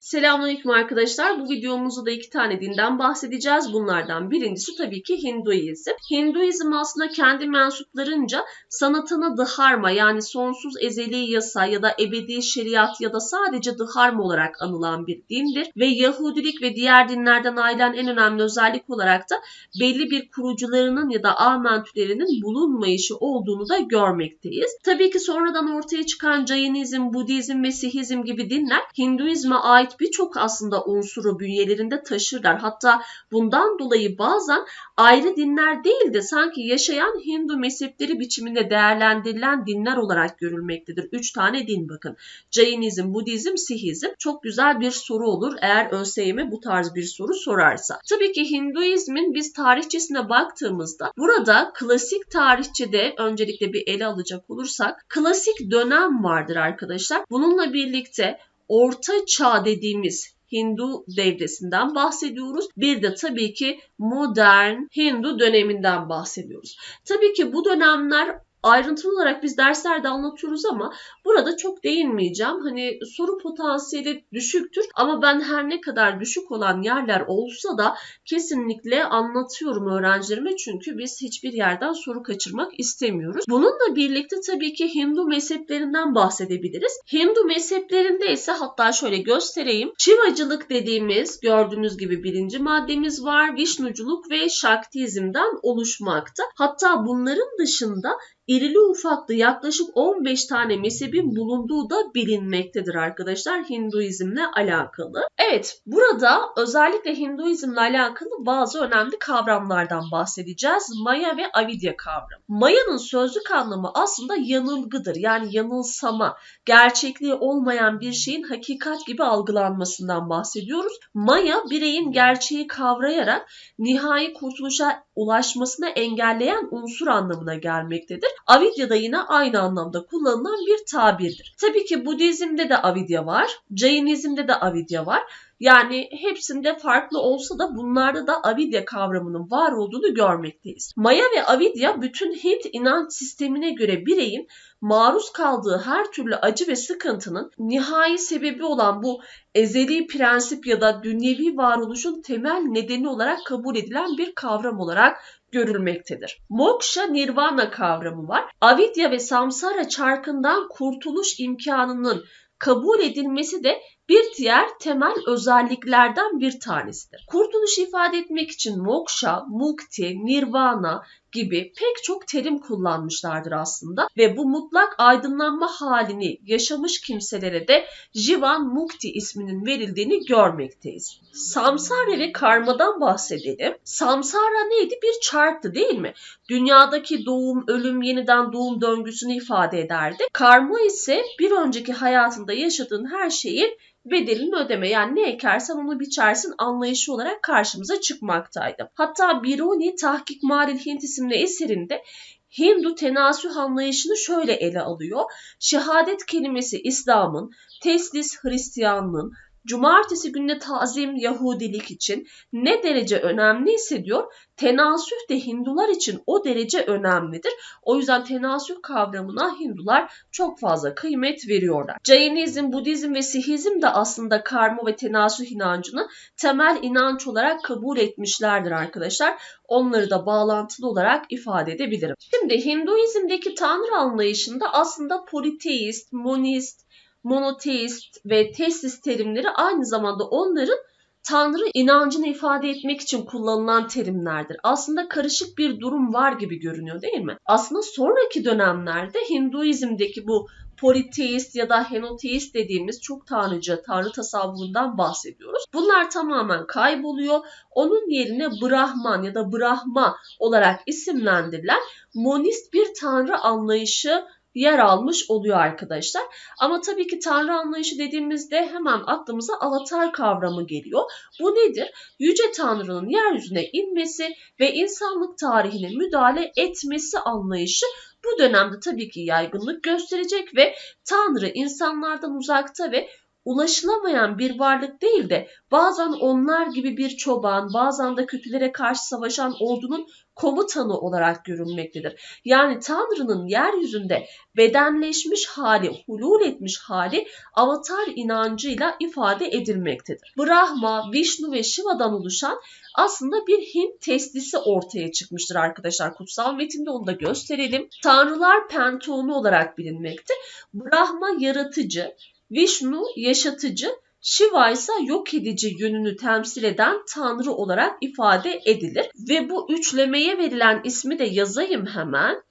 Selamünaleyküm arkadaşlar. Bu videomuzda da iki tane dinden bahsedeceğiz. Bunlardan birincisi tabii ki Hinduizm. Hinduizm aslında kendi mensuplarınca sanatını dharma yani sonsuz ezeli yasa ya da ebedi şeriat ya da sadece dharma olarak anılan bir dindir. Ve Yahudilik ve diğer dinlerden ayrılan en önemli özellik olarak da belli bir kurucularının ya da amentülerinin bulunmayışı olduğunu da görmekteyiz. Tabii ki sonradan ortaya çıkan Jainizm, Budizm ve Sihizm gibi dinler Hinduizme ait birçok aslında unsuru bünyelerinde taşırlar. Hatta bundan dolayı bazen ayrı dinler değil de sanki yaşayan Hindu mezhepleri biçiminde değerlendirilen dinler olarak görülmektedir. Üç tane din bakın. Jainizm, Budizm, Sihizm. Çok güzel bir soru olur eğer ÖSYM bu tarz bir soru sorarsa. Tabii ki Hinduizmin biz tarihçesine baktığımızda burada klasik tarihçede öncelikle bir ele alacak olursak klasik dönem vardır arkadaşlar. Bununla birlikte Orta Çağ dediğimiz Hindu devresinden bahsediyoruz. Bir de tabii ki modern Hindu döneminden bahsediyoruz. Tabii ki bu dönemler ayrıntılı olarak biz derslerde anlatıyoruz ama burada çok değinmeyeceğim. Hani soru potansiyeli düşüktür ama ben her ne kadar düşük olan yerler olsa da kesinlikle anlatıyorum öğrencilerime çünkü biz hiçbir yerden soru kaçırmak istemiyoruz. Bununla birlikte tabii ki Hindu mezheplerinden bahsedebiliriz. Hindu mezheplerinde ise hatta şöyle göstereyim. Şivacılık dediğimiz gördüğünüz gibi birinci maddemiz var. Vişnuculuk ve Şaktizm'den oluşmakta. Hatta bunların dışında irili ufaklı yaklaşık 15 tane mezhebin bulunduğu da bilinmektedir arkadaşlar Hinduizmle alakalı. Evet burada özellikle Hinduizmle alakalı bazı önemli kavramlardan bahsedeceğiz. Maya ve Avidya kavramı. Maya'nın sözlük anlamı aslında yanılgıdır yani yanılsama, gerçekliği olmayan bir şeyin hakikat gibi algılanmasından bahsediyoruz. Maya bireyin gerçeği kavrayarak nihai kurtuluşa ulaşmasına engelleyen unsur anlamına gelmektedir. Avidya da yine aynı anlamda kullanılan bir tabirdir. Tabii ki Budizm'de de avidya var, Jainizm'de de avidya var. Yani hepsinde farklı olsa da bunlarda da avidya kavramının var olduğunu görmekteyiz. Maya ve avidya bütün Hint inanç sistemine göre bireyin maruz kaldığı her türlü acı ve sıkıntının nihai sebebi olan bu ezeli prensip ya da dünyevi varoluşun temel nedeni olarak kabul edilen bir kavram olarak görülmektedir. Moksha nirvana kavramı var. Avidya ve samsara çarkından kurtuluş imkanının kabul edilmesi de bir diğer temel özelliklerden bir tanesidir. Kurtuluş ifade etmek için moksha, mukti, nirvana gibi pek çok terim kullanmışlardır aslında ve bu mutlak aydınlanma halini yaşamış kimselere de Jivan Mukti isminin verildiğini görmekteyiz. Samsara ve karmadan bahsedelim. Samsara neydi? Bir çarktı değil mi? Dünyadaki doğum, ölüm, yeniden doğum döngüsünü ifade ederdi. Karma ise bir önceki hayatında yaşadığın her şeyin bedelini ödeme yani ne ekersen onu biçersin anlayışı olarak karşımıza çıkmaktaydı. Hatta Biruni Tahkik Maril Hint isimli eserinde Hindu tenasüh anlayışını şöyle ele alıyor. Şehadet kelimesi İslam'ın, teslis Hristiyanlığın, cumartesi gününe tazim Yahudilik için ne derece önemli hissediyor? Tenasüh de Hindular için o derece önemlidir. O yüzden tenasüh kavramına Hindular çok fazla kıymet veriyorlar. Jainizm, Budizm ve Sihizm de aslında karma ve tenasüh inancını temel inanç olarak kabul etmişlerdir arkadaşlar. Onları da bağlantılı olarak ifade edebilirim. Şimdi Hinduizm'deki tanrı anlayışında aslında politeist, monist, monoteist ve tesis terimleri aynı zamanda onların Tanrı inancını ifade etmek için kullanılan terimlerdir. Aslında karışık bir durum var gibi görünüyor değil mi? Aslında sonraki dönemlerde Hinduizm'deki bu politeist ya da henoteist dediğimiz çok tanrıcı, tanrı tasavvurundan bahsediyoruz. Bunlar tamamen kayboluyor. Onun yerine Brahman ya da Brahma olarak isimlendirilen monist bir tanrı anlayışı yer almış oluyor arkadaşlar. Ama tabii ki tanrı anlayışı dediğimizde hemen aklımıza avatar kavramı geliyor. Bu nedir? Yüce Tanrı'nın yeryüzüne inmesi ve insanlık tarihine müdahale etmesi anlayışı bu dönemde tabii ki yaygınlık gösterecek ve Tanrı insanlardan uzakta ve ulaşılamayan bir varlık değil de bazen onlar gibi bir çoban, bazen de kötülere karşı savaşan ordunun komutanı olarak görünmektedir. Yani Tanrı'nın yeryüzünde bedenleşmiş hali, hulul etmiş hali avatar inancıyla ifade edilmektedir. Brahma, Vishnu ve Shiva'dan oluşan aslında bir Hint testisi ortaya çıkmıştır arkadaşlar. Kutsal metinde onu da gösterelim. Tanrılar penteonu olarak bilinmekte. Brahma yaratıcı, Vishnu yaşatıcı, Shiva ise yok edici yönünü temsil eden tanrı olarak ifade edilir. Ve bu üçlemeye verilen ismi de yazayım hemen.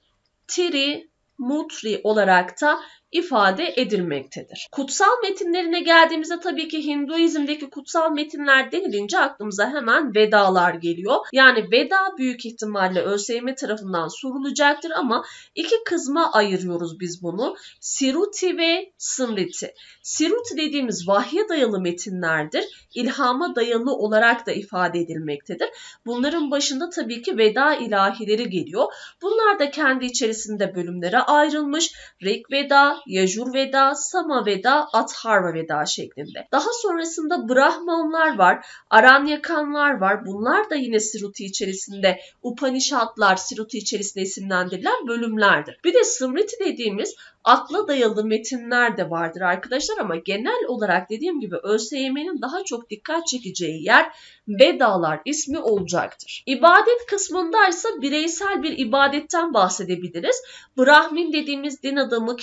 Tri Mutri olarak da ifade edilmektedir. Kutsal metinlerine geldiğimizde tabii ki Hinduizm'deki kutsal metinler denilince aklımıza hemen Vedalar geliyor. Yani Veda büyük ihtimalle ÖSYM tarafından sorulacaktır ama iki kısma ayırıyoruz biz bunu. Siruti ve Smriti. Siruti dediğimiz vahye dayalı metinlerdir. İlhama dayalı olarak da ifade edilmektedir. Bunların başında tabii ki Veda ilahileri geliyor. Bunlar da kendi içerisinde bölümlere ayrılmış. Rig Veda, Yajur Veda, Sama Veda, Atharva Veda şeklinde. Daha sonrasında Brahmanlar var, Aranyakanlar var. Bunlar da yine Siruti içerisinde Upanishadlar Siruti içerisinde isimlendirilen bölümlerdir. Bir de Smriti dediğimiz akla dayalı metinler de vardır arkadaşlar ama genel olarak dediğim gibi ÖSYM'nin daha çok dikkat çekeceği yer Vedalar ismi olacaktır. İbadet kısmındaysa bireysel bir ibadetten bahsedebiliriz. Brahmin dediğimiz din adamı,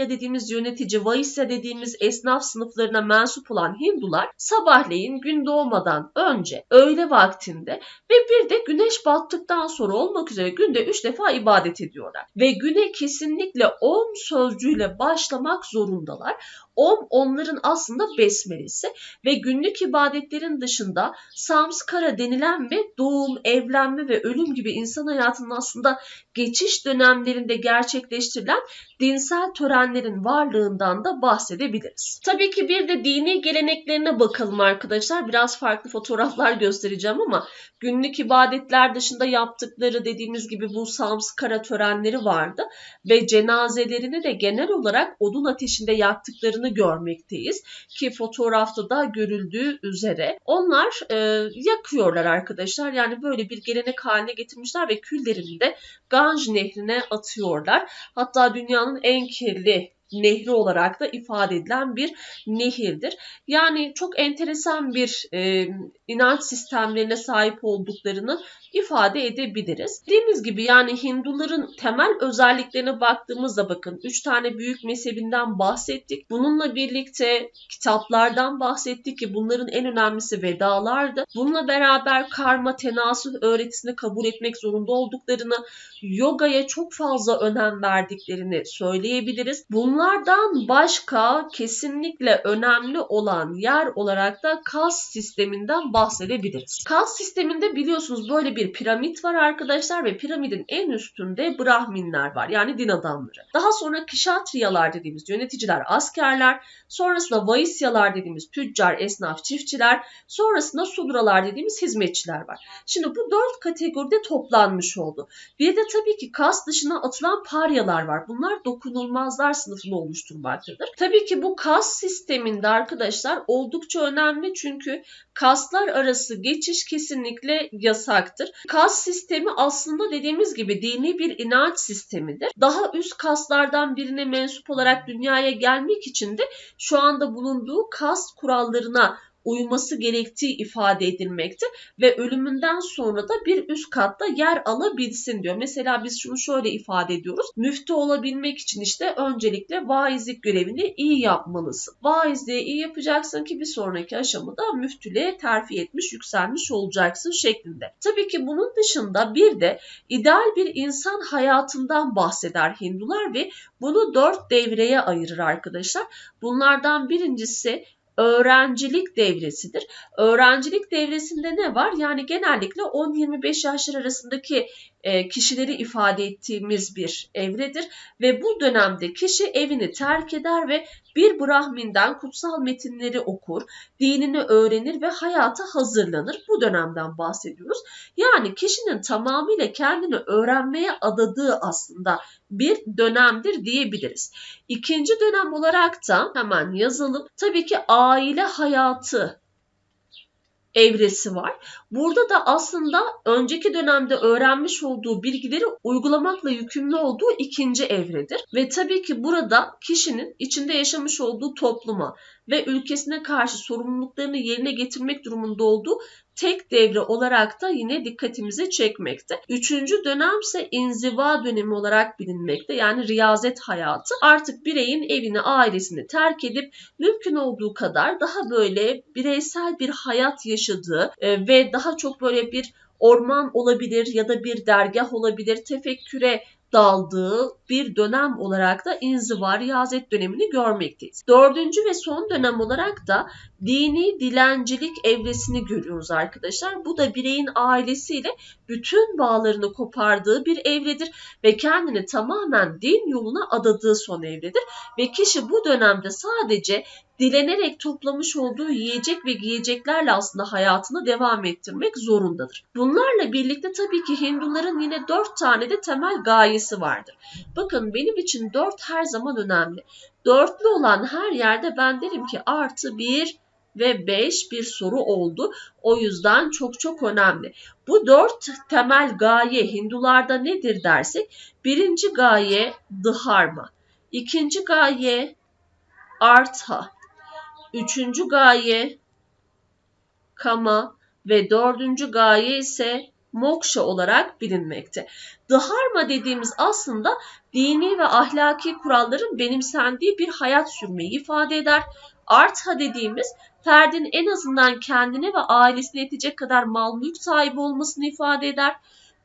Kshatriya dediğimiz yönetici, Vaisya dediğimiz esnaf sınıflarına mensup olan Hindular sabahleyin gün doğmadan önce öğle vaktinde ve bir de güneş battıktan sonra olmak üzere günde üç defa ibadet ediyorlar. Ve güne kesinlikle 10 sözcüğüyle başlamak zorundalar. Om onların aslında besmelesi ve günlük ibadetlerin dışında samskara denilen ve doğum, evlenme ve ölüm gibi insan hayatının aslında geçiş dönemlerinde gerçekleştirilen dinsel törenlerin varlığından da bahsedebiliriz. Tabii ki bir de dini geleneklerine bakalım arkadaşlar. Biraz farklı fotoğraflar göstereceğim ama günlük ibadetler dışında yaptıkları dediğimiz gibi bu samskara törenleri vardı ve cenazelerini de genel olarak odun ateşinde yaktıklarını görmekteyiz ki fotoğrafta da görüldüğü üzere. Onlar e, yakıyorlar arkadaşlar. Yani böyle bir gelenek haline getirmişler ve küllerini de Ganj nehrine atıyorlar. Hatta dünyanın en kirli nehri olarak da ifade edilen bir nehirdir. Yani çok enteresan bir e, inanç sistemlerine sahip olduklarını ifade edebiliriz. Dediğimiz gibi yani Hinduların temel özelliklerine baktığımızda bakın 3 tane büyük mezhebinden bahsettik. Bununla birlikte kitaplardan bahsettik ki bunların en önemlisi Vedalardı. Bununla beraber karma tenasüh öğretisini kabul etmek zorunda olduklarını, yogaya çok fazla önem verdiklerini söyleyebiliriz. Bunlardan başka kesinlikle önemli olan yer olarak da kas sisteminden bahsedebiliriz. Kas sisteminde biliyorsunuz böyle bir piramit var arkadaşlar ve piramidin en üstünde Brahminler var yani din adamları. Daha sonra Kişatriyalar dediğimiz yöneticiler, askerler, sonrasında Vaisyalar dediğimiz tüccar, esnaf, çiftçiler, sonrasında Sudralar dediğimiz hizmetçiler var. Şimdi bu dört kategoride toplanmış oldu. Bir de tabii ki kas dışına atılan paryalar var. Bunlar dokunulmazlar sınıfını oluşturmaktadır. Tabii ki bu kas sisteminde arkadaşlar oldukça önemli çünkü kaslar arası geçiş kesinlikle yasaktır. Kas sistemi aslında dediğimiz gibi dini bir inanç sistemidir. Daha üst kaslardan birine mensup olarak dünyaya gelmek için de şu anda bulunduğu kas kurallarına uyması gerektiği ifade edilmekte ve ölümünden sonra da bir üst katta yer alabilsin diyor. Mesela biz şunu şöyle ifade ediyoruz. Müftü olabilmek için işte öncelikle vaizlik görevini iyi yapmalısın. Vaizliği iyi yapacaksın ki bir sonraki aşamada müftülüğe terfi etmiş, yükselmiş olacaksın şeklinde. Tabii ki bunun dışında bir de ideal bir insan hayatından bahseder Hindular ve bunu dört devreye ayırır arkadaşlar. Bunlardan birincisi öğrencilik devresidir. Öğrencilik devresinde ne var? Yani genellikle 10-25 yaşlar arasındaki e, kişileri ifade ettiğimiz bir evredir ve bu dönemde kişi evini terk eder ve bir Brahminden kutsal metinleri okur, dinini öğrenir ve hayata hazırlanır. Bu dönemden bahsediyoruz. Yani kişinin tamamıyla kendini öğrenmeye adadığı aslında bir dönemdir diyebiliriz. İkinci dönem olarak da hemen yazalım. Tabii ki aile hayatı evresi var. Burada da aslında önceki dönemde öğrenmiş olduğu bilgileri uygulamakla yükümlü olduğu ikinci evredir. Ve tabii ki burada kişinin içinde yaşamış olduğu topluma ve ülkesine karşı sorumluluklarını yerine getirmek durumunda olduğu tek devre olarak da yine dikkatimizi çekmekte. Üçüncü dönem ise inziva dönemi olarak bilinmekte. Yani riyazet hayatı. Artık bireyin evini, ailesini terk edip mümkün olduğu kadar daha böyle bireysel bir hayat yaşadığı e, ve daha çok böyle bir orman olabilir ya da bir dergah olabilir tefekküre daldığı bir dönem olarak da inziva riyazet dönemini görmekteyiz. Dördüncü ve son dönem olarak da dini dilencilik evresini görüyoruz arkadaşlar. Bu da bireyin ailesiyle bütün bağlarını kopardığı bir evredir ve kendini tamamen din yoluna adadığı son evredir. Ve kişi bu dönemde sadece dilenerek toplamış olduğu yiyecek ve giyeceklerle aslında hayatını devam ettirmek zorundadır. Bunlarla birlikte tabii ki Hinduların yine dört tane de temel gayesi vardır. Bakın benim için dört her zaman önemli. Dörtlü olan her yerde ben derim ki artı bir ve 5 bir soru oldu. O yüzden çok çok önemli. Bu dört temel gaye Hindularda nedir dersek birinci gaye dharma, ikinci gaye artha, üçüncü gaye kama ve dördüncü gaye ise moksha olarak bilinmekte. Dharma dediğimiz aslında dini ve ahlaki kuralların benimsendiği bir hayat sürmeyi ifade eder. Artha dediğimiz ferdin en azından kendine ve ailesine yetecek kadar mal mülk sahibi olmasını ifade eder.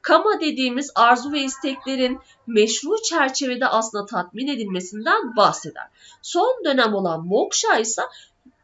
Kama dediğimiz arzu ve isteklerin meşru çerçevede aslında tatmin edilmesinden bahseder. Son dönem olan moksha ise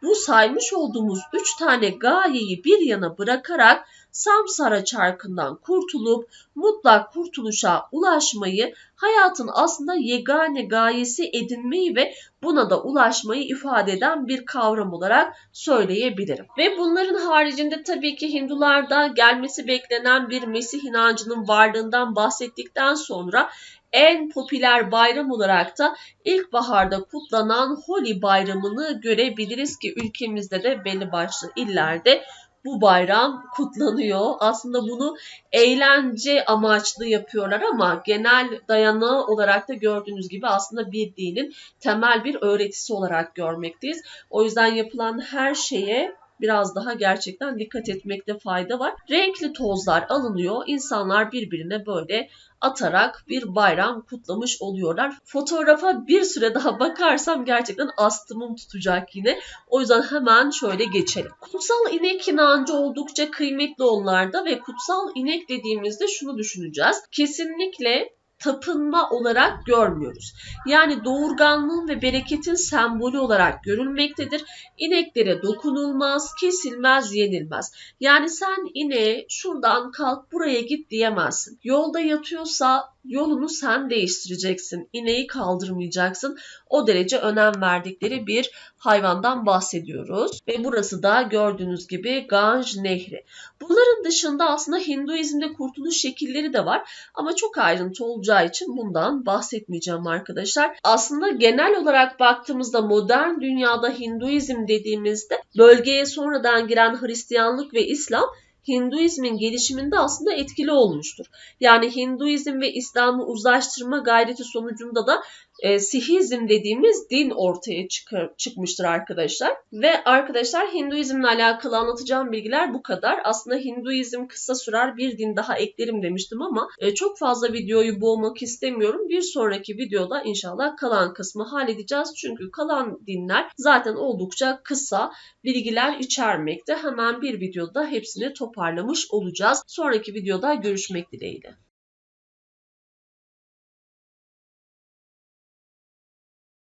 bu saymış olduğumuz üç tane gayeyi bir yana bırakarak samsara çarkından kurtulup mutlak kurtuluşa ulaşmayı hayatın aslında yegane gayesi edinmeyi ve buna da ulaşmayı ifade eden bir kavram olarak söyleyebilirim. Ve bunların haricinde tabii ki Hindularda gelmesi beklenen bir Mesih inancının varlığından bahsettikten sonra en popüler bayram olarak da ilkbaharda kutlanan Holi bayramını görebiliriz ki ülkemizde de belli başlı illerde bu bayram kutlanıyor. Aslında bunu eğlence amaçlı yapıyorlar ama genel dayanağı olarak da gördüğünüz gibi aslında bir dinin temel bir öğretisi olarak görmekteyiz. O yüzden yapılan her şeye biraz daha gerçekten dikkat etmekte fayda var. Renkli tozlar alınıyor. İnsanlar birbirine böyle atarak bir bayram kutlamış oluyorlar. Fotoğrafa bir süre daha bakarsam gerçekten astımım tutacak yine. O yüzden hemen şöyle geçelim. Kutsal inek inancı oldukça kıymetli onlarda ve kutsal inek dediğimizde şunu düşüneceğiz. Kesinlikle tapınma olarak görmüyoruz. Yani doğurganlığın ve bereketin sembolü olarak görülmektedir. İneklere dokunulmaz, kesilmez, yenilmez. Yani sen ineğe şuradan kalk buraya git diyemezsin. Yolda yatıyorsa yolunu sen değiştireceksin. İneği kaldırmayacaksın. O derece önem verdikleri bir hayvandan bahsediyoruz. Ve burası da gördüğünüz gibi Ganj Nehri. Bunların dışında aslında Hinduizm'de kurtuluş şekilleri de var. Ama çok ayrıntı olacağı için bundan bahsetmeyeceğim arkadaşlar. Aslında genel olarak baktığımızda modern dünyada Hinduizm dediğimizde bölgeye sonradan giren Hristiyanlık ve İslam Hinduizmin gelişiminde aslında etkili olmuştur. Yani Hinduizm ve İslam'ı uzlaştırma gayreti sonucunda da e, Sihizm dediğimiz din ortaya çıkar, çıkmıştır arkadaşlar. Ve arkadaşlar Hinduizmle alakalı anlatacağım bilgiler bu kadar. Aslında Hinduizm kısa sürer bir din daha eklerim demiştim ama e, çok fazla videoyu boğmak istemiyorum. Bir sonraki videoda inşallah kalan kısmı halledeceğiz. Çünkü kalan dinler zaten oldukça kısa bilgiler içermekte. Hemen bir videoda hepsini toparlamış olacağız. Sonraki videoda görüşmek dileğiyle.